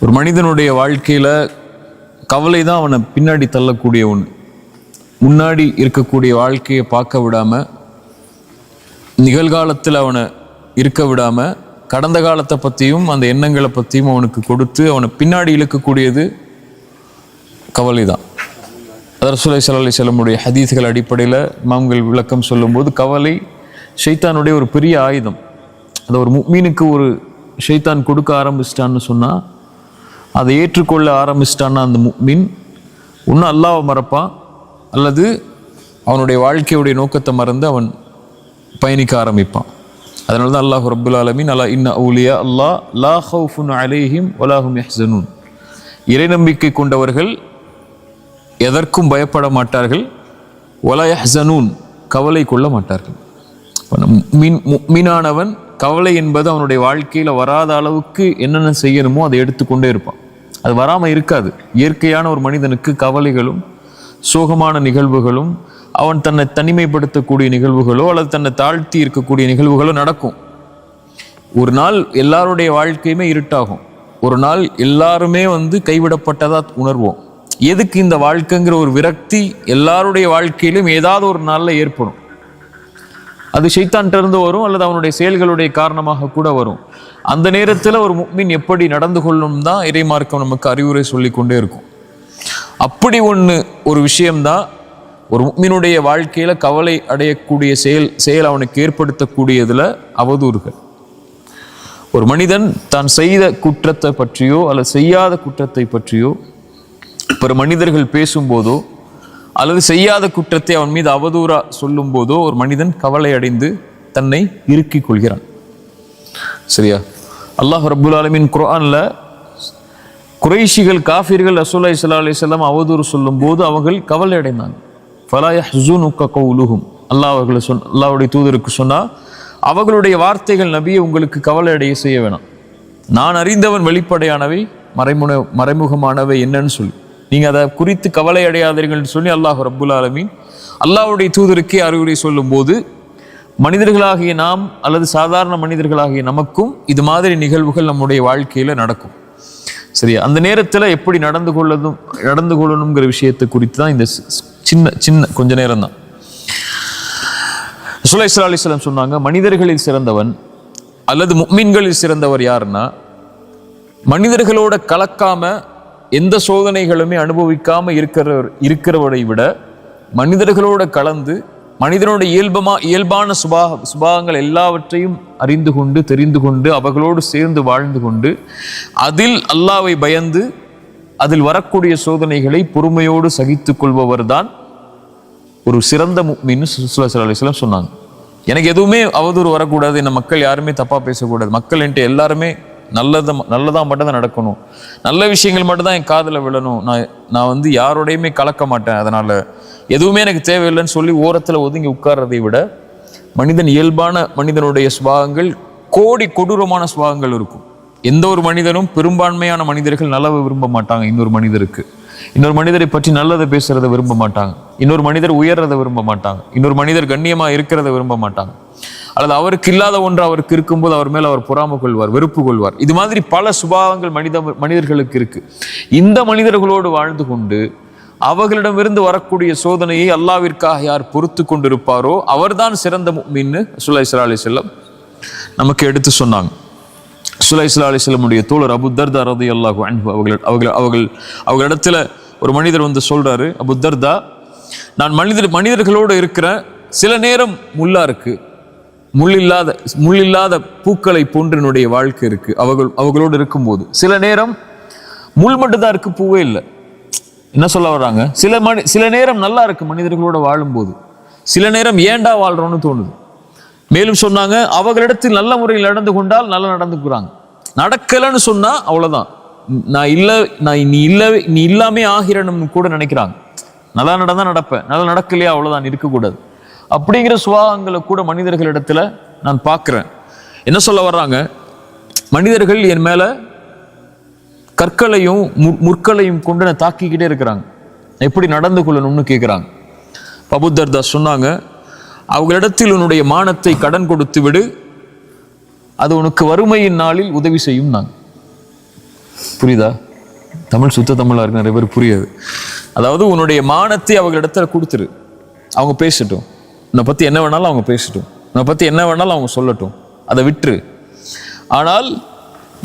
ஒரு மனிதனுடைய வாழ்க்கையில் கவலை தான் அவனை பின்னாடி தள்ளக்கூடிய ஒன்று முன்னாடி இருக்கக்கூடிய வாழ்க்கையை பார்க்க விடாமல் நிகழ்காலத்தில் அவனை இருக்க விடாமல் கடந்த காலத்தை பற்றியும் அந்த எண்ணங்களை பற்றியும் அவனுக்கு கொடுத்து அவனை பின்னாடி இழுக்கக்கூடியது கவலை தான் அதரசுலை சல்லி செல்லமுடைய ஹதீஸ்கள் அடிப்படையில் மாம்கள் விளக்கம் சொல்லும்போது கவலை ஷைத்தானுடைய ஒரு பெரிய ஆயுதம். அதை ஒரு மீனுக்கு ஒரு ஷைத்தான் கொடுக்க ஆரம்பிச்சிட்டான்னு சொன்னால் அதை ஏற்றுக்கொள்ள ஆரம்பிச்சிட்டான்னா அந்த மின் இன்னும் அல்லாவை மறப்பான் அல்லது அவனுடைய வாழ்க்கையுடைய நோக்கத்தை மறந்து அவன் பயணிக்க ஆரம்பிப்பான். அதனால தான் அல்லாஹ் ரபுல் ஆலமீன் அல்லா இன்ன அவுலியா அல்லாஹ் லா ஹவுஃபுன் அலேஹிம் வலாஹும் யஹ்சனூன். இறை நம்பிக்கை கொண்டவர்கள் எதற்கும் பயப்பட மாட்டார்கள். ஒலா யஹ்சனூன். கவலை கொள்ள மாட்டார்கள். மீன் மீனானவன் கவலை என்பது அவனுடைய வாழ்க்கையில் வராத அளவுக்கு என்னென்ன செய்யணுமோ அதை எடுத்துக்கொண்டே இருப்பான். அது வராமல் இருக்காது. இயற்கையான ஒரு மனிதனுக்கு கவலைகளும் சோகமான நிகழ்வுகளும் அவன் தன்னை தனிமைப்படுத்தக்கூடிய நிகழ்வுகளோ அல்லது தன்னை தாழ்த்தி இருக்கக்கூடிய நிகழ்வுகளோ நடக்கும். ஒரு நாள் எல்லாருடைய வாழ்க்கையுமே இருட்டாகும். ஒரு நாள் எல்லாருமே வந்து கைவிடப்பட்டதாக உணர்வோம். எதுக்கு இந்த வாழ்க்கைங்கிற ஒரு விரக்தி எல்லாருடைய வாழ்க்கையிலும் ஏதாவது ஒரு நாளில் ஏற்படும். அது ஷைத்தான்ட்ட இருந்து வரும் அல்லது அவனுடைய செயல்களுடைய காரணமாக கூட வரும். அந்த நேரத்தில் ஒரு முக்மின் எப்படி நடந்து கொள்ளும் தான் இறைமார்க்கம் நமக்கு அறிவுரை சொல்லி கொண்டே இருக்கும். அப்படி ஒன்று ஒரு விஷயம்தான் ஒரு முக்மினுடைய வாழ்க்கையில் கவலை அடையக்கூடிய செயல் செயல் அவனுக்கு ஏற்படுத்தக்கூடியதில் அவதூறுகள். ஒரு மனிதன் தான் செய்த குற்றத்தை பற்றியோ அல்லது செய்யாத குற்றத்தை பற்றியோ பிற மனிதர்கள் பேசும்போதோ அல்லது செய்யாத குற்றத்தை அவன் மீது அவதூறா சொல்லும் போதோ ஒரு மனிதன் கவலை அடைந்து தன்னை இறுக்கிக் கொள்கிறான். சரியா? அல்லாஹ் ரபுல் ஆலமின் குரானில் குறைஷிகள் காஃபிர்கள் ரசூலுல்லாஹி இஸ்லா அலைஹி வஸல்லம் அவதூறு சொல்லும்போது அவர்கள் கவலை அடைந்தாங்க. ஃபலா யஹ்ஸுனுக கவுலுஹும் அல்லாஹ் அவர்களை சொன் அல்லாவுடைய தூதருக்கு சொன்னால் அவர்களுடைய வார்த்தைகள் நபியை உங்களுக்கு கவலை அடைய செய்ய வேணாம். நான் அறிந்தவன் வெளிப்படையானவை மறைமுக மறைமுகமானவை என்னன்னு சொல்லி. நீங்க அதை குறித்து கவலை அடையாதீர்கள்னு சொல்லி அல்லாஹ் ரப்புல் ஆலமீன் அல்லாஹ்வுடைய தூதருக்கே அறிவுரை சொல்லும்போது மனிதர்களாகிய நாம் அல்லது சாதாரண மனிதர்களாகிய நமக்கும் இது மாதிரி நிகழ்வுகள் நம்முடைய வாழ்க்கையில நடக்கும். சரியா? அந்த நேரத்தில் எப்படி நடந்து கொள்ளதும் நடந்து கொள்ளணுங்கிற விஷயத்தை குறித்து தான் இந்த சி- சின்ன சின்ன கொஞ்ச நேரம் தான். சுலைசலா அலிஸ்லாம் சொன்னாங்க மனிதர்களில் சிறந்தவன் அல்லது முக்மீன்களில் சிறந்தவர் யாருன்னா மனிதர்களோட கலக்காம எந்த சோதனைகளுமே அனுபவிக்காம இருக்கிறவர் இருக்கிறவரை விட மனிதர்களோட கலந்து மனிதனோட இயல்பமா இயல்பான சுபாக சுபாகங்கள் எல்லாவற்றையும் அறிந்து கொண்டு தெரிந்து கொண்டு அவர்களோடு சேர்ந்து வாழ்ந்து கொண்டு அதில் அல்லாவை பயந்து அதில் வரக்கூடிய சோதனைகளை பொறுமையோடு சகித்துக்கொள்பவர் தான் ஒரு சிறந்த மீன் சுல்லா அலிஸ்லாம் சொன்னாங்க. எனக்கு எதுவுமே அவதூறு வரக்கூடாது என்ன மக்கள் யாருமே தப்பாக பேசக்கூடாது. மக்கள் என்கிட்ட எல்லாருமே நல்லதை நல்லதாக மட்டும்தான் நடக்கணும். நல்ல விஷயங்கள் மட்டும்தான் என் காதில் விழணும். நான் நான் வந்து யாரோடையுமே கலக்க மாட்டேன். அதனால் எதுவுமே எனக்கு தேவையில்லைன்னு சொல்லி ஓரத்தில் ஒதுங்கி உட்கார்றதை விட மனிதன் இயல்பான மனிதனுடைய சுபாகங்கள் கோடி கொடூரமான சுபாகங்கள் இருக்கும். எந்த ஒரு மனிதனும் பெரும்பான்மையான மனிதர்கள் நல்லவை விரும்ப மாட்டாங்க. இன்னொரு மனிதருக்கு. இன்னொரு மனிதரை பற்றி நல்லதை பேசுறத விரும்ப மாட்டாங்க. இன்னொரு மனிதர் உயர்றதை விரும்ப மாட்டாங்க. இன்னொரு மனிதர் கண்ணியமாக இருக்கிறத விரும்ப மாட்டாங்க. அல்லது அவருக்கு இல்லாத ஒன்று அவருக்கு இருக்கும்போது அவர் மேல் அவர் பொறாமை கொள்வார் வெறுப்பு கொள்வார். இது மாதிரி பல சுபாவங்கள் மனித மனிதர்களுக்கு இருக்கு. இந்த மனிதர்களோடு வாழ்ந்து கொண்டு அவர்களிடமிருந்து வரக்கூடிய சோதனையை அல்லாவிற்காக யார் பொறுத்து கொண்டிருப்பாரோ அவர்தான் சிறந்த மீன்னு சுல்லா இஸ்லா அலி செல்லம் நமக்கு எடுத்து சொன்னாங்க. சுல்லா இஸ்லா அலி செல்லமுடைய தோழர் அபுத்தர்தா தர்தா ரதி அல்லாஹு அன்பு அவர்கள் அவர்கள் அவர்கள் அவர்களிடத்துல ஒரு மனிதர் வந்து சொல்றாரு அபுத்தர்தா நான் மனிதர் மனிதர்களோடு இருக்கிறேன் சில நேரம் முல்லா இருக்குது முள் இல்லாத முள் இல்லாத பூக்களை போன்று என்னுடைய வாழ்க்கை இருக்கு. அவர்கள் அவர்களோடு இருக்கும்போது. சில நேரம் முள் மட்டும்தான் இருக்கு பூவே இல்லை. என்ன சொல்ல வர்றாங்க? சில மணி சில நேரம் நல்லா இருக்கு மனிதர்களோட வாழும்போது. சில நேரம் ஏண்டா வாழ்றோம்னு தோணுது. மேலும் சொன்னாங்க அவர்களிடத்தில் நல்ல முறையில் நடந்து கொண்டால் நல்லா நடந்துக்கிறாங்க. நடக்கலைன்னு சொன்னா அவ்வளவுதான். நான் இல்லை நான் நீ இல்லை நீ இல்லாமே ஆகிறணும்னு கூட நினைக்கிறாங்க. நல்லா நடந்தா நடப்பேன். நல்லா நடக்கலையா? அவ்வளவுதான். இருக்கக்கூடாது. அப்படிங்கிற சுபாவங்களை கூட மனிதர்களிடத்துல நான் பார்க்குறேன். என்ன சொல்ல வர்றாங்க? மனிதர்கள் என் மேல கற்களையும் மு- முற்களையும் கொண்டு நான் தாக்கிக்கிட்டே இருக்கிறாங்க. எப்படி நடந்து கொள்ளணும்னு கேட்குறாங்க பபுத்தர்தாஸ் சொன்னாங்க அவர்களிடத்தில் உன்னுடைய மானத்தை கடன் கொடுத்து விடு. அது உனக்கு வறுமையின் நாளில் உதவி செய்யும் நாங்கள் புரியுதா? தமிழ் சுத்த தமிழாக இருக்கு நிறைய பேர் புரியாது. அதாவது உன்னுடைய மானத்தை அவர்களிடத்துல கொடுத்துரு. அவங்க பேசட்டும். உன்னை பற்றி என்ன வேணாலும் அவங்க பேசட்டும். உன்னை பற்றி என்ன வேணாலும் அவங்க சொல்லட்டும். அதை விட்டுரு. ஆனால்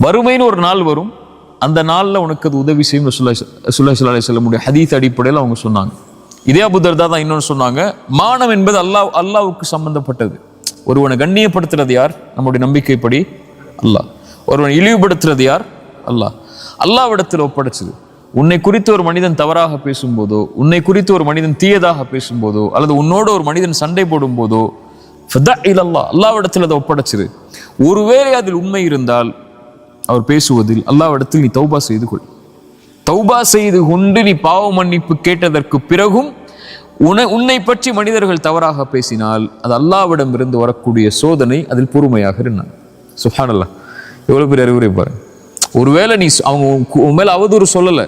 வறுமைன்னு ஒரு நாள் வரும். அந்த நாளில் உனக்கு அது உதவி செய்யும் சுல்லா சுல்லா சொல்ல முடியும். ஹதீத் அடிப்படையில் அவங்க சொன்னாங்க. இதே அபுதர்தா தான் இன்னொன்று சொன்னாங்க. மானம் என்பது அல்லாஹ் அல்லாவுக்கு சம்பந்தப்பட்டது. ஒருவனை கண்ணியப்படுத்துறது யார்? நம்முடைய நம்பிக்கைப்படி அல்லாஹ். ஒருவனை இழிவுபடுத்துறது யார்? அல்லாஹ். அல்லாவிடத்தில் ஒப்படைச்சது. உன்னை குறித்து ஒரு மனிதன் தவறாக பேசும்போதோ உன்னை குறித்து ஒரு மனிதன் தீயதாக பேசும்போதோ அல்லது உன்னோட ஒரு மனிதன் சண்டை போடும் போதோ அல்லாஹ் அல்லாவிடத்தில் அதை ஒப்படைச்சது ஒருவேளை அதில் உண்மை இருந்தால் அவர் பேசுவதில் அல்லாவிடத்தில் நீ தௌபா செய்து கொள். தௌபா செய்து கொண்டு நீ பாவ மன்னிப்பு கேட்டதற்கு பிறகும் உன உன்னை பற்றி மனிதர்கள் தவறாக பேசினால் அது அல்லாவிடம் இருந்து வரக்கூடிய சோதனை அதில் பொறுமையாக இருந்தான். சுஹானல்லா எவ்வளவு பெரிய அறிவுரை பாருங்க. ஒருவேளை நீ அவங்க உன் மேலே உன் அவதூறு சொல்லலை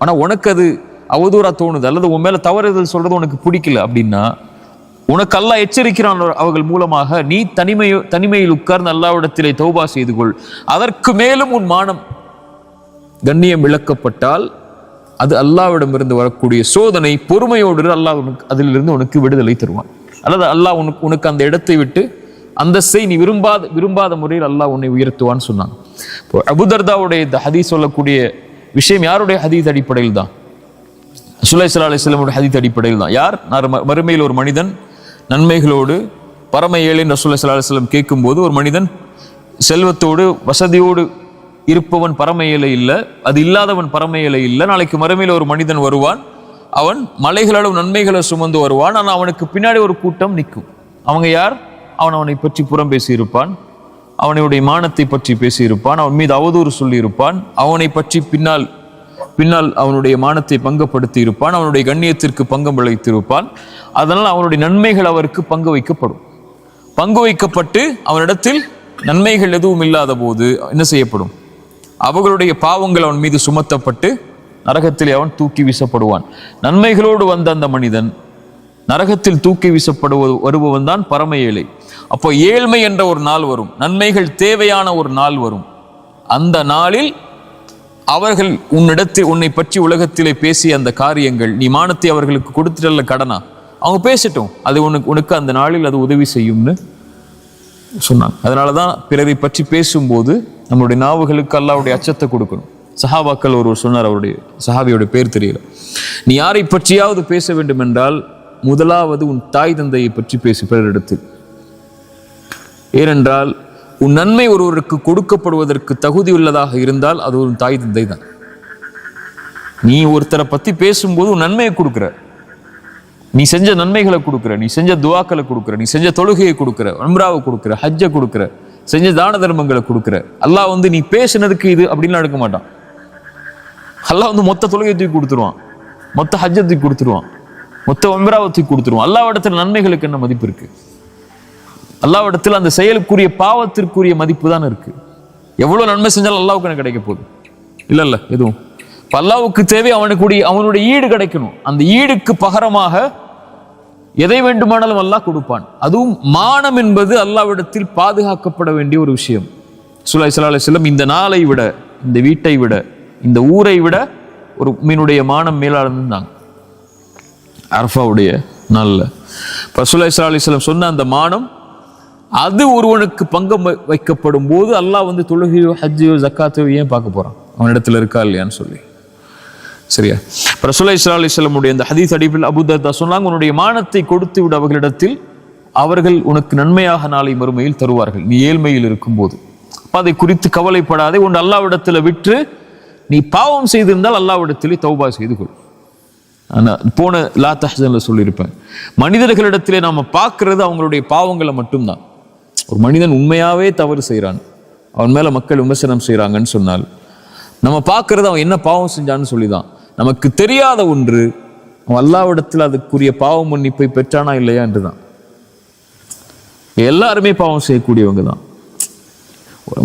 ஆனால் உனக்கு அது அவதூறா தோணுது அல்லது உன் மேலே தவறுதல் சொல்கிறது உனக்கு பிடிக்கல அப்படின்னா உனக்கு அல்லா எச்சரிக்கிறான் அவர்கள் மூலமாக நீ தனிமை தனிமையில் உட்கார்ந்து அல்லாவிடத்திலே தௌபா செய்து கொள். அதற்கு மேலும் உன் மானம் கண்ணியம் இழக்கப்பட்டால் அது அல்லாவிடமிருந்து வரக்கூடிய சோதனை பொறுமையோடு அல்லாஹ் உனக்கு அதிலிருந்து உனக்கு விடுதலை தருவான். அல்லது அல்லாஹ் உனக்கு உனக்கு அந்த இடத்தை விட்டு அந்தஸ்தை நீ விரும்பாத விரும்பாத முறையில் அல்லாஹ் உன்னை உயர்த்துவான்னு சொன்னாங்க. இப்போ அபுதர்தாவுடைய ஹதி சொல்லக்கூடிய விஷயம் யாருடைய ஹதீத் அடிப்படையில் தான் சுலை அலிஸ்லமுடைய ஹதீத் அடிப்படையில் தான் யார் மறுமையில் ஒரு மனிதன் நன்மைகளோடு பரம ஏழின் ரசூலை சல்லா அலிஸ்லம் கேட்கும்போது ஒரு மனிதன் செல்வத்தோடு வசதியோடு இருப்பவன் பரம ஏழை இல்லை அது இல்லாதவன் பரம ஏழை இல்லை. நாளைக்கு மறுமையில் ஒரு மனிதன் வருவான் அவன் மலைகளளவு நன்மைகளை சுமந்து வருவான் ஆனால் அவனுக்கு பின்னாடி ஒரு கூட்டம் நிற்கும். அவங்க யார்? அவன் அவனை பற்றி புறம் பேசியிருப்பான். அவனுடைய மானத்தை பற்றி பேசியிருப்பான் அவன் மீது அவதூறு சொல்லியிருப்பான். அவனை பற்றி பின்னால் பின்னால் அவனுடைய மானத்தை பங்கப்படுத்தி இருப்பான் அவனுடைய கண்ணியத்திற்கு பங்கம் விளைத்திருப்பான். அதனால் அவனுடைய நன்மைகள் அவருக்கு பங்கு வைக்கப்படும். பங்கு வைக்கப்பட்டு அவனிடத்தில் நன்மைகள் எதுவும் இல்லாத போது என்ன செய்யப்படும்? அவர்களுடைய பாவங்கள் அவன் மீது சுமத்தப்பட்டு நரகத்தில் அவன் தூக்கி வீசப்படுவான். நன்மைகளோடு வந்த அந்த மனிதன் நரகத்தில் தூக்கி வீசப்படுவது வருபவன் தான் பரம ஏழை. அப்போ ஏழ்மை என்ற ஒரு நாள் வரும். நன்மைகள் தேவையான ஒரு நாள் வரும். அந்த நாளில் அவர்கள் உன்னிடத்தில் உன்னை பற்றி உலகத்திலே பேசிய அந்த காரியங்கள் நீ மானத்தை அவர்களுக்கு கொடுத்துட்டல கடனா? அவங்க பேசட்டும். அது உனக்கு உனக்கு அந்த நாளில் அது உதவி செய்யும்னு சொன்னாங்க. அதனால தான் பிறரை பற்றி பேசும்போது நம்மளுடைய நாவுகளுக்கு அல்லாவுடைய அச்சத்தை கொடுக்கணும். சஹாபாக்கள் ஒருவர் சொன்னார் அவருடைய சஹாபியோட பேர் தெரியல. நீ யாரை பற்றியாவது பேச வேண்டும் என்றால் முதலாவது உன் தாய் தந்தையை பற்றி பேசு பிறரிடத்தில். ஏனென்றால் உன் நன்மை ஒருவருக்கு கொடுக்கப்படுவதற்கு தகுதியுள்ளதாக இருந்தால் அது ஒரு தாய் தந்தை தான். நீ ஒருத்தரை பத்தி பேசும்போது உன் நன்மையை கொடுக்குற. நீ செஞ்ச நன்மைகளை கொடுக்குற. நீ செஞ்ச துவாக்களை கொடுக்குற. நீ செஞ்ச தொழுகையை கொடுக்குற. உம்ராவை கொடுக்குற. ஹஜ்ஜை கொடுக்குற. செஞ்ச தான தர்மங்களை கொடுக்குற. அல்லாஹ் வந்து நீ பேசுனதுக்கு இது அப்படின்லாம் எடுக்க மாட்டான். அல்லாஹ் வந்து மொத்த தொழுகையை தூக்கி கொடுத்துருவான். மொத்த ஹஜ்ஜை தூக்கி கொடுத்துருவான். மொத்த உம்ராவை தூக்கி கொடுத்துருவான். அல்லாவிடத்துல நன்மைகளுக்கு என்ன மதிப்பு இருக்கு? அல்லாவிடத்தில் அந்த செயலுக்குரிய பாவத்திற்குரிய மதிப்பு தான் இருக்கு. எவ்வளவு நன்மை செஞ்சாலும் அல்லாவுக்கு எனக்கு கிடைக்க போகுது. இல்ல இல்ல எதுவும். இப்ப அல்லாவுக்கு தேவை அவனுக்குடைய அவனுடைய ஈடு கிடைக்கணும். அந்த ஈடுக்கு பகரமாக எதை வேண்டுமானாலும் அல்லாஹ் கொடுப்பான். அதுவும் மானம் என்பது அல்லாவிடத்தில் பாதுகாக்கப்பட வேண்டிய ஒரு விஷயம். சுலை சலாஹ் செல்லம் இந்த நாளை விட இந்த வீட்டை விட இந்த ஊரை விட ஒரு மீனுடைய மானம் மேலாளர்ந்தாங்க. அர்ஃபாவுடைய நாளில். இப்போ சுலை சலாஹ் சொன்ன அந்த மானம் அது ஒருவனுக்கு பங்கம் வைக்கப்படும் போது அல்லாஹ் வந்து தொழுகையோ ஹஜ்ஜையோ ஜக்காத்தையோ ஏன் பார்க்க போறான்? அவனிடத்துல இருக்கா இல்லையான்னு சொல்லி. சரியா? இப்போ ரசூலை இஸ்லா அலிஸ்லமுடைய இந்த ஹதீஸ் அடிப்பில் அபுதர்தா சொன்னாங்க உன்னுடைய மானத்தை கொடுத்து விட அவர்களிடத்தில். அவர்கள் உனக்கு நன்மையாக நாளை மறுமையில் தருவார்கள். நீ ஏழ்மையில் இருக்கும்போது. அப்போ அதை குறித்து கவலைப்படாதே உன் அல்லாவிடத்தில் விற்று நீ பாவம் செய்திருந்தால் அல்லாவிடத்திலே தௌபா செய்து கொள். ஆனால் போன லா தஹனில் சொல்லியிருப்பேன் மனிதர்களிடத்திலே நாம் பார்க்கறது அவங்களுடைய பாவங்களை மட்டும்தான். ஒரு மனிதன் உண்மையாகவே தவறு செய்கிறான் அவன் மேலே மக்கள் விமர்சனம் செய்கிறாங்கன்னு சொன்னால் நம்ம பார்க்கறது அவன் என்ன பாவம் செஞ்சான்னு சொல்லி தான் நமக்கு தெரியாத ஒன்று அவன் அல்லாவிடத்தில் அதுக்குரிய பாவ மன்னிப்பை பெற்றானா இல்லையா என்றுதான். எல்லாருமே பாவம் செய்யக்கூடியவங்க தான்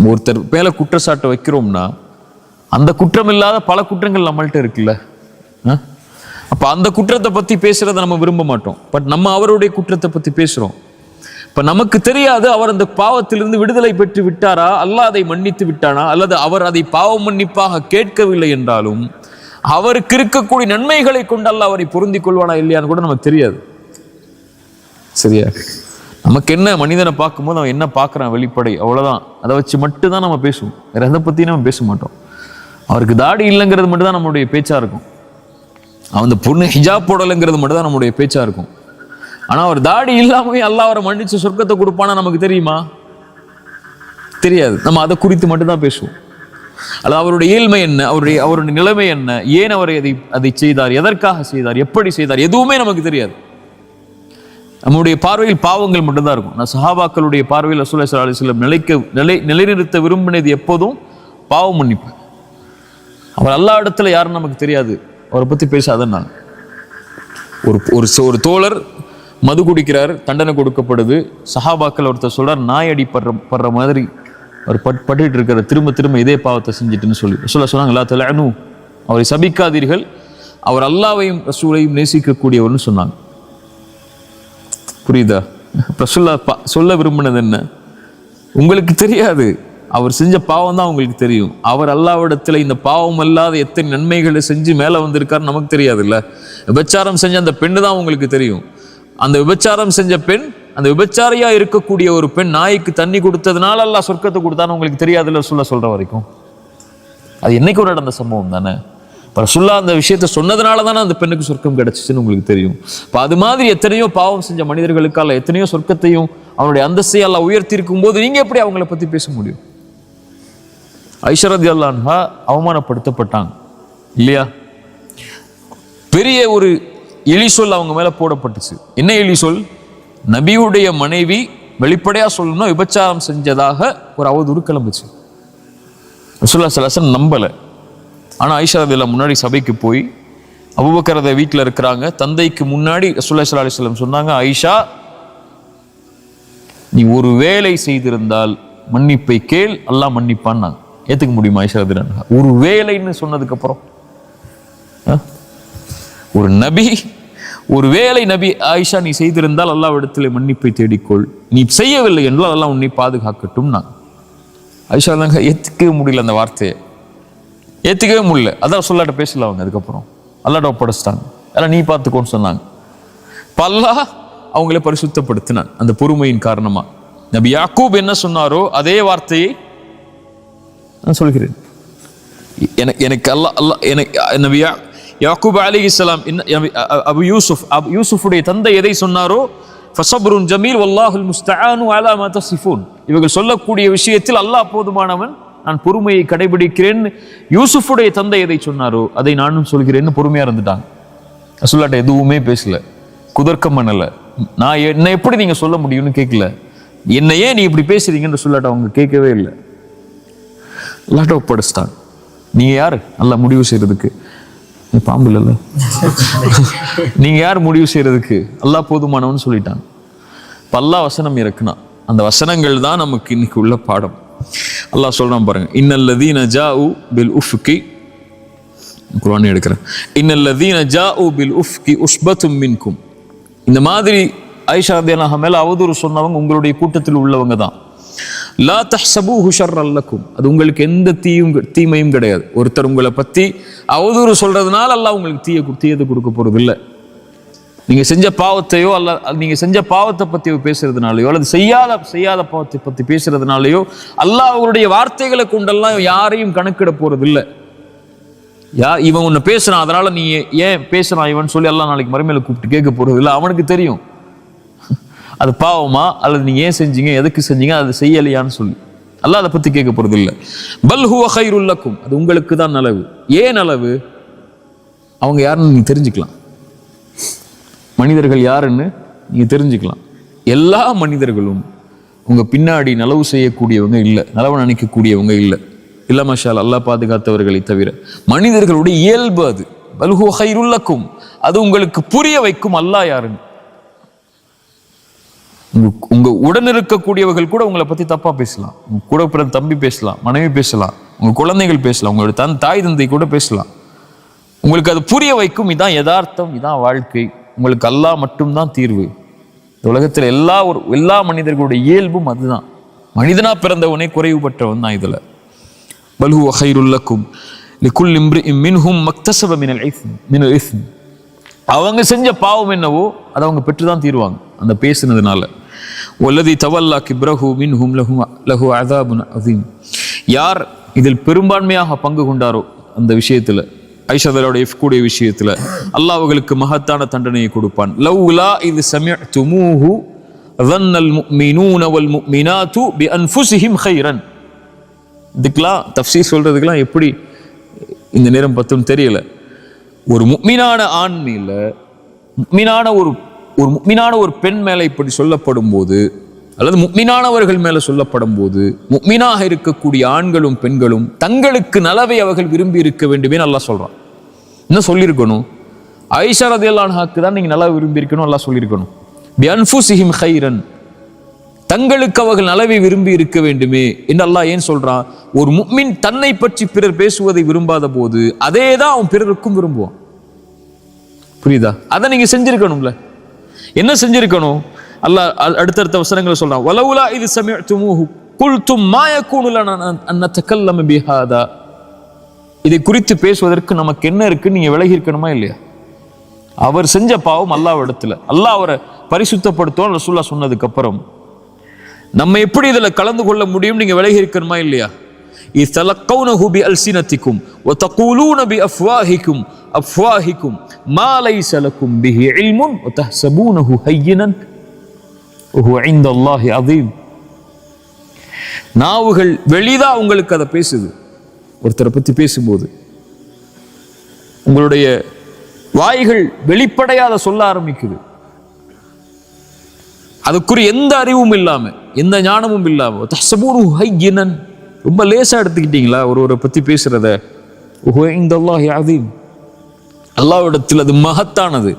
ஒருத்தர் மேலே குற்றச்சாட்டை வைக்கிறோம்னா அந்த குற்றம் இல்லாத பல குற்றங்கள் நம்மள்கிட்ட இருக்குல்ல? ஆ? அந்த குற்றத்தை பற்றி பேசுகிறத நம்ம விரும்ப மாட்டோம். பட் நம்ம அவருடைய குற்றத்தை பற்றி பேசுகிறோம் இப்ப நமக்கு தெரியாது அவர் அந்த பாவத்திலிருந்து விடுதலை பெற்று விட்டாரா? அல்லாஹ் அதை மன்னித்து விட்டானா? அல்லது அவர் அதை பாவ மன்னிப்பாக கேட்கவில்லை என்றாலும் அவருக்கு இருக்கக்கூடிய நன்மைகளை கொண்டு அல்ல அவரை பொருந்தி கொள்வானா இல்லையான்னு கூட நமக்கு தெரியாது. சரியா? நமக்கு என்ன மனிதனை பார்க்கும்போது அவன் என்ன பார்க்குறான் வெளிப்படை? அவ்வளோதான் அதை வச்சு மட்டும்தான் நம்ம பேசுவோம். வேற எதை பற்றியும் நம்ம பேச மாட்டோம். அவருக்கு தாடி இல்லைங்கிறது மட்டும் தான் நம்மளுடைய பேச்சாக இருக்கும். அவன் அந்த பொண்ணு ஹிஜாப் போடலைங்கிறது மட்டும் தான் நம்மளுடைய பேச்சாக இருக்கும். ஆனா அவர் தாடி இல்லாமல் அல்லா அவரை மன்னிச்சு சொர்க்கத்தை கொடுப்பானா நமக்கு தெரியுமா? தெரியாது. நம்ம அதை குறித்து மட்டும்தான் பேசுவோம். அல்லது அவருடைய இயல்மை என்ன? அவருடைய அவருடைய நிலைமை என்ன? ஏன் அவர் அதை அதை செய்தார்? எதற்காக செய்தார்? எப்படி செய்தார்? எதுவுமே நமக்கு தெரியாது. நம்முடைய பார்வையில் பாவங்கள் மட்டும்தான் இருக்கும். நான் சஹாபாக்களுடைய பார்வையில் ரசூலுல்லாஹி ஸல்லல்லாஹு அலிஸ்லம் நிலைக்க நிலை நிலைநிறுத்த விரும்பினது எப்போதும் பாவம் மன்னிப்பு. அவர் எல்லா இடத்துல யாரும் நமக்கு தெரியாது. அவரை பத்தி பேசாத நான். ஒரு ஒரு தோழர் மது குடிக்கிறார் தண்டனை கொடுக்கப்படுது. சஹாபாக்கள் ஒருத்தர் சொல்கிறார் நாய் அடி படுற படுற மாதிரி அவர் பட் பட்டுட்டு இருக்கிற திரும்ப திரும்ப இதே பாவத்தை செஞ்சுட்டுன்னு சொல்லி. சொல்ல சொன்னாங்க லா தலானு அவரை சபிக்காதீர்கள். அவர் அல்லாவையும் ரசூலையும் நேசிக்கக்கூடியவர்னு சொன்னாங்க. புரியுதா? ரசூல்லா பா- சொல்ல விரும்பினது என்ன? உங்களுக்கு தெரியாது. அவர் செஞ்ச பாவம் தான் உங்களுக்கு தெரியும். அவர் அல்லாவிடத்தில் இந்த பாவம் அல்லாத எத்தனை நன்மைகளை செஞ்சு மேலே வந்திருக்காரு நமக்கு தெரியாதுல்ல. விபச்சாரம் செஞ்ச அந்த பெண்ணு தான் உங்களுக்கு தெரியும். அந்த விபச்சாரம் செஞ்ச பெண் அந்த விபச்சாரியா இருக்கக்கூடிய ஒரு பெண் நாய்க்கு தண்ணி கொடுத்ததுனால எல்லாம் சொர்க்கத்தை கொடுத்தான்னு உங்களுக்கு தெரியாதுல்ல சொல்ல சொல்ற வரைக்கும். அது என்னைக்கு ஒரு நடந்த சம்பவம் தானே? இப்போ ரசுல்லா அந்த விஷயத்த சொன்னதுனால தானே அந்த பெண்ணுக்கு சொர்க்கம் கிடைச்சிச்சுன்னு உங்களுக்கு தெரியும். இப்போ அது மாதிரி எத்தனையோ பாவம் செஞ்ச மனிதர்களுக்கால எத்தனையோ சொர்க்கத்தையும் அவனுடைய அந்தஸ்தையும் எல்லாம் உயர்த்தி இருக்கும்போது நீங்கள் எப்படி அவங்கள பற்றி பேச முடியும்? ஐஷரதி அல்லான்ஹா அவமானப்படுத்தப்பட்டாங்க. இல்லையா? பெரிய ஒரு எலி அவங்க மேலே போடப்பட்டுச்சு. என்ன எலி நபியுடைய மனைவி வெளிப்படையாக சொல்லணும் விபச்சாரம் செஞ்சதாக ஒரு அவதூறு கிளம்புச்சு. ரசூல்லா சலாசன் நம்பலை. ஆனால் ஐஷா ரதியல்லா முன்னாடி சபைக்கு போய் அபுபக்கரத வீட்டில் இருக்கிறாங்க தந்தைக்கு முன்னாடி ரசூல்லா சலா அலிஸ்லம் சொன்னாங்க ஐஷா நீ ஒரு வேலை செய்திருந்தால் மன்னிப்பை கேள் எல்லாம் மன்னிப்பான் நாங்கள் ஏற்றுக்க முடியுமா ஐஷா ஒரு வேலைன்னு சொன்னதுக்கப்புறம் ஒரு நபி ஒரு வேலை நபி ஆயிஷா நீ செய்திருந்தால் அல்லாவிடத்தில் மன்னிப்பை தேடிக்கொள். நீ செய்யவில்லை என்றால் அல்லாஹ் உன்னை பாதுகாக்கட்டும் நான். ஆயிஷா தாங்க ஏற்றுக்கவே முடியல அந்த வார்த்தையை. ஏற்றுக்கவே முடியல. அதான் சொல்லாட்ட பேசல அவங்க அதுக்கப்புறம். அல்லாட்ட ஒப்படைச்சிட்டாங்க. அதெல்லாம் நீ பார்த்துக்கோன்னு சொன்னாங்க. பல்லா அல்லாஹ் அவங்கள பரிசுத்தப்படுத்தினான். அந்த பொறுமையின் காரணமாக நபி யாக்கூப் என்ன சொன்னாரோ அதே வார்த்தையை நான் சொல்கிறேன். எனக்கு எனக்கு அல்லாஹ் அல்லாஹ் எனக்கு நபியா யாக்கூப் அலி இஸ்லாம் அபு யூசுப் அபு யூசுஃபுடைய தந்தை எதை சொன்னாரோ? ஃபசப்ருன் ஜமீல் வல்லாஹுல் முஸ்தானு அலா மத சிஃபூன் இவர்கள் சொல்லக்கூடிய விஷயத்தில் அல்லாஹ் போதுமானவன் நான் பொறுமையை கடைபிடிக்கிறேன். யூசுஃபுடைய தந்தை எதை சொன்னாரோ அதை நானும் சொல்கிறேன்னு பொறுமையாக இருந்துட்டாங்க. ரசூல்லாட்ட எதுவுமே பேசல. குதர்க்கம் பண்ணலை. நான் என்னை எப்படி நீங்கள் சொல்ல முடியும்னு கேட்கல என்னையே ஏன் நீ இப்படி பேசுறீங்கன்னு சொல்லாட்ட அவங்க கேட்கவே இல்லை. எல்லாட்ட ஒப்படைச்சிட்டாங்க. நீங்கள் யார்? நல்லா முடிவு செய்கிறதுக்கு நீ பாம்பு இல்லைல்ல நீங்கள் யார் முடிவு செய்கிறதுக்கு அல்லாஹ் போதுமானவன்னு சொல்லிட்டாங்க பல்லா வசனம் இறக்குனா அந்த வசனங்கள் தான் நமக்கு இன்னைக்கு உள்ள பாடம். அல்லாஹ் சொல்கிறான் பாருங்க இன்னல்லதீன உ பில் உஃப்கி குரான் எடுக்கிறேன். இன்னல்லதீன உ பில் உஃப்கி உஷ்பத்தும் மின்கும். இந்த மாதிரி ஐஷா தேனாக மேலே அவதூறு சொன்னவங்க உங்களுடைய கூட்டத்தில் உள்ளவங்க தான். லா தஹ்சபு ஹுஷர் அல்லக்கும் அது உங்களுக்கு எந்த தீயும் தீமையும் கிடையாது. ஒருத்தர் உங்களை பற்றி அவதூறு சொல்கிறதுனால அல்லாஹ் உங்களுக்கு தீய தீயத்தை கொடுக்க போகிறது இல்லை நீங்கள் செஞ்ச பாவத்தையோ அல்ல நீங்கள் செஞ்ச பாவத்தை பற்றி பேசுறதுனாலையோ அல்லது செய்யாத செய்யாத பாவத்தை பற்றி பேசுறதுனாலையோ அல்லாஹ் அவருடைய வார்த்தைகளை கொண்டெல்லாம் யாரையும் கணக்கிட போகிறது இல்லை யா இவன் உன்னை பேசுறான் அதனால நீ ஏன் பேசுறான் இவன் சொல்லி எல்லாம் நாளைக்கு மறுமையில கூப்பிட்டு கேட்க போறது இல்லை அவனுக்கு தெரியும். அது பாவமா அல்லது நீங்க ஏன் செஞ்சீங்க எதுக்கு செஞ்சீங்க அது செய்யலையான்னு சொல்லி. அல்ல அதை பத்தி கேட்க போறது இல்லை. பல் ஹுவ கைருல் அது உங்களுக்கு தான் நலவு. ஏன் நலவு? அவங்க யாருன்னு நீங்க தெரிஞ்சுக்கலாம். மனிதர்கள் யாருன்னு நீங்க தெரிஞ்சுக்கலாம். எல்லா மனிதர்களும் உங்க பின்னாடி நலவு செய்யக்கூடியவங்க இல்லை. நலவு நினைக்கக்கூடியவங்க இல்லை. இல்ல மஷால் அல்லாஹ் பாதுகாத்தவர்களை தவிர. மனிதர்களுடைய இயல்பு அது. பல்ஹு ஹைருல்லக்கும் அது உங்களுக்கு புரிய வைக்கும் அல்லாஹ் யாருன்னு. உங்க உடன் இருக்கக்கூடியவர்கள் கூட உங்களை பத்தி தப்பா பேசலாம். உங்க கூட பிறந்த தம்பி பேசலாம் மனைவி பேசலாம் உங்க குழந்தைகள் பேசலாம் உங்களோட தன் தாய் தந்தை கூட பேசலாம். உங்களுக்கு அது புரிய வைக்கும். இதான் யதார்த்தம் இதான் வாழ்க்கை. உங்களுக்கு அல்லாஹ் மட்டும்தான் தீர்வு. இந்த உலகத்தில் எல்லா ஒரு எல்லா மனிதர்களுடைய இயல்பும் அதுதான். மனிதனா பிறந்தவனே குறைவுபட்டவன் தான் இதுல. பல் ஹுவ ஹைருல் லக்கும் மின்ஹும் மக்தசப மினல் இஸ்ம் மினல் இஸ்ம். அவங்க செஞ்ச பாவம் என்னவோ அதை அவங்க பெற்றுதான் தீருவாங்க. அந்த பேசுனதுனால. ஒல்லதி தவல்லா கிப்ரஹு மின்ஹும் லஹு லஹு அதாபுன் அதீம் யார் இதில் பெரும்பான்மையாக பங்கு கொண்டாரோ அந்த விஷயத்துல ஐஷதரோடைய கூடிய விஷயத்துல அல்லாஹ் அவர்களுக்கு மகத்தான தண்டனையை கொடுப்பான் லவ்லா இது சமிஅ்துமூஹு ظن المؤمنون والمؤمنات بأنفسهم خيرا இதுக்கெல்லாம் தஃப்சீர் சொல்றதுக்கெல்லாம் எப்படி இந்த நேரம் பத்தும் தெரியல ஒரு முக்மினான ஆண் மேல முக்மினான ஒரு ஒரு முக்மினான ஒரு பெண் மேலே இப்படி சொல்லப்படும் போது அல்லது முக்மினானவர்கள் மேலே சொல்லப்படும் போது முக்மினாக இருக்கக்கூடிய ஆண்களும் பெண்களும் தங்களுக்கு நலவை அவர்கள் விரும்பி இருக்க வேண்டுமே நல்லா சொல்றான். என்ன சொல்லியிருக்கணும்? ஐஷா ரதியல்லான்ஹாக்கு தான் நீங்கள் நல்லா விரும்பியிருக்கணும் நல்லா சொல்லியிருக்கணும். பி அன்ஃபுசிஹிம் ஹைரன் தங்களுக்கு அவர்கள் நலவை விரும்பி இருக்க வேண்டுமே என்று அல்லாஹ் ஏன் சொல்றான்? ஒரு முக்மின் தன்னை பற்றி பிறர் பேசுவதை விரும்பாத போது அதே தான் அவன் பிறருக்கும் விரும்புவான். புரியுதா? அதை நீங்க செஞ்சுருக்கணும்ல. என்ன செஞ்சிருக்கணும்? அல்லாஹ் அ- அடுத்தடுத்த வசனங்களை சொல்றான். வலவுலா இது சமயத்துமூஹு குல்தும் மாயக்கூணுல அன்னத்தக்கல்லம பிஹாதா. இதை குறித்து பேசுவதற்கு நமக்கு என்ன இருக்குன்னு நீங்க விலகி இருக்கணுமா இல்லையா? அவர் செஞ்ச பாவம் அல்லாஹ் இடத்துல அல்லாஹ் அவரை பரிசுத்தப்படுத்தும் ரசூல்லா சொன்னதுக்கு அப்புறம். நம்ம எப்படி இதில் கலந்து கொள்ள முடியும்? நீங்க விலகி இருக்கணுமா இல்லையா? ইতালাক্কাউনাহু বিআলসিনাতিকুম ওয়া তাকুলুনা বিআফওয়াহিকুম আফওয়াহিকুম মা লাইসা লাকুম বিহি ইলমুন ওয়া তাহসাবুনাহু হাইয়িনান ওয়া হুয়া ইনদাল্লাহি আযীম நாவுகள் வெளிதா உங்களுக்கு அதை பேசுது. ஒருத்தரை பற்றி பேசும்போது. உங்களுடைய வாய்கள் வெளிப்படையாத சொல்ல ஆரம்பிக்குது. அதுக்குரிய எந்த அறிவும் இல்லாமல் எந்த ஞானமும் இல்லாமல் தசபூர் ஹையினன் ரொம்ப லேசா எடுத்துக்கிட்டீங்களா? ஒருவரை பத்தி பேசுறத. உஹு இந்தல்லாஹி அதீம் அல்லாஹ்விடத்தில் அது மகத்தானது.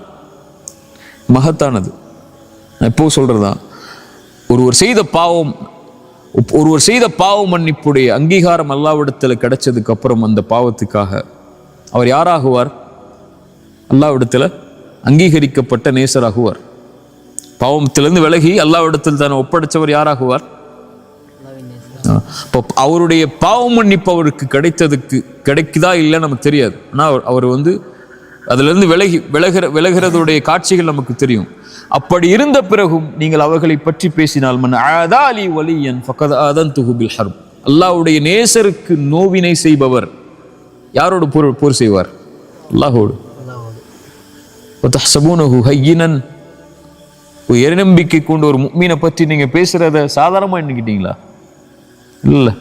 மகத்தானது. நான் இப்போ சொல்றதா? ஒருவர் செய்த பாவம் ஒருவர் செய்த பாவ மன்னிப்புடைய அங்கீகாரம் அல்லாவிடத்தில் கிடைச்சதுக்கு அப்புறம் அந்த பாவத்துக்காக அவர் யாராகுவார்? அல்லாவிடத்தில் அங்கீகரிக்கப்பட்ட நேசராகுவார். பாவத்திலிருந்து விலகி அல்லாவிடத்தில் தன்னை ஒப்படைச்சவர் யாராகுவார்? இப்போ அவருடைய பாவ மன்னிப்பு அவருக்கு கிடைத்ததுக்கு கிடைக்குதா இல்லை நமக்கு தெரியாது. ஆனால் அவர் அவர் வந்து அதிலிருந்து விலகி விலகிற விலகிறதுடைய காட்சிகள் நமக்கு தெரியும். அப்படி இருந்த பிறகும் நீங்கள் அவர்களை பற்றி பேசினால் மன் அலி வலியன் ஃபக்கத் ஆதன் துகுபில் ஹர்ப். அல்லாஹ்வுடைய நேசருக்கு நோவினை செய்பவர் யாரோடு போர் போர் செய்வார்? அல்லாஹோடு வதஹ்சபூனஹு ஹையினன். ஒரு இறைநம்பிக்கை கொண்டு ஒரு மீனை பற்றி நீங்கள் பேசுகிறத சாதாரணமாக எண்ணிக்கிட்டீங்களா? இல்லை.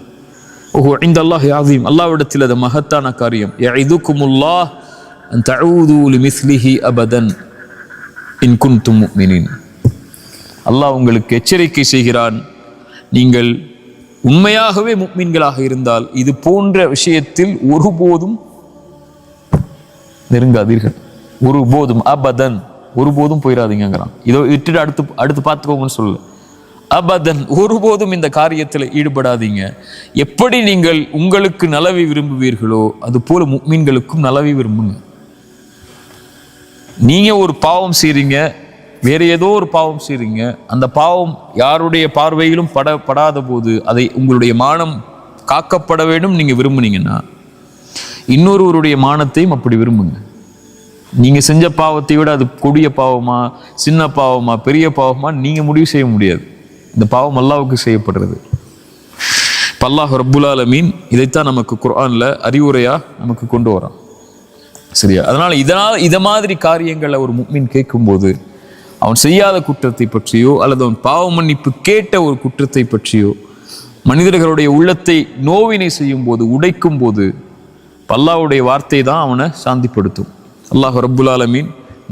ஓஹோ இந்த அல்லாஹ் யாதீம் அல்லாவிடத்தில் அது மகத்தான காரியம். யஇதுகுமுல்லாஹ் அன் தஊது லிமிஸ்லிஹி அபதன். இன் குன்தும் மினின் அல்லாஹ் உங்களுக்கு எச்சரிக்கை செய்கிறான். நீங்கள் உண்மையாகவே முக்மீன்களாக இருந்தால் இது போன்ற விஷயத்தில் ஒருபோதும் நெருங்காதீர்கள். ஒருபோதும் அபதன். ஒருபோதும் போயிடாதீங்கிறான் இதோ விட்டுட்டு அடுத்து அடுத்து பார்த்துக்கோங்கன்னு சொல்லு அபதன் ஒருபோதும் இந்த காரியத்தில் ஈடுபடாதீங்க. எப்படி நீங்கள் உங்களுக்கு நலவை விரும்புவீர்களோ அது போல முக்மீன்களுக்கும் நலவை விரும்புங்க. நீங்க ஒரு பாவம் செய்றீங்க வேற ஏதோ ஒரு பாவம் செய்றீங்க அந்த பாவம் யாருடைய பார்வையிலும் பட படாத போது அதை உங்களுடைய மானம் காக்கப்பட வேண்டும் நீங்க விரும்புனீங்கன்னா இன்னொருவருடைய மானத்தையும் அப்படி விரும்புங்க. நீங்க செஞ்ச பாவத்தை விட அது கொடிய பாவமா சின்ன பாவமா பெரிய பாவமா நீங்க முடிவு செய்ய முடியாது. இந்த பாவம் அல்லாவுக்கு செய்யப்படுறது. பல்லாஹ் அல்லாஹ் மீன் இதைத்தான் நமக்கு குரானில் அறிவுரையாக நமக்கு கொண்டு வரான். சரியா? அதனால் இதனால் இதை மாதிரி காரியங்களை ஒரு முக்மின் கேட்கும்போது அவன் செய்யாத குற்றத்தை பற்றியோ அல்லது அவன் பாவ மன்னிப்பு கேட்ட ஒரு குற்றத்தை பற்றியோ மனிதர்களுடைய உள்ளத்தை நோவினை செய்யும் போது உடைக்கும் போது பல்லாவுடைய வார்த்தை தான் அவனை சாந்திப்படுத்தும். அல்லாஹ் ரப்புல் மீன்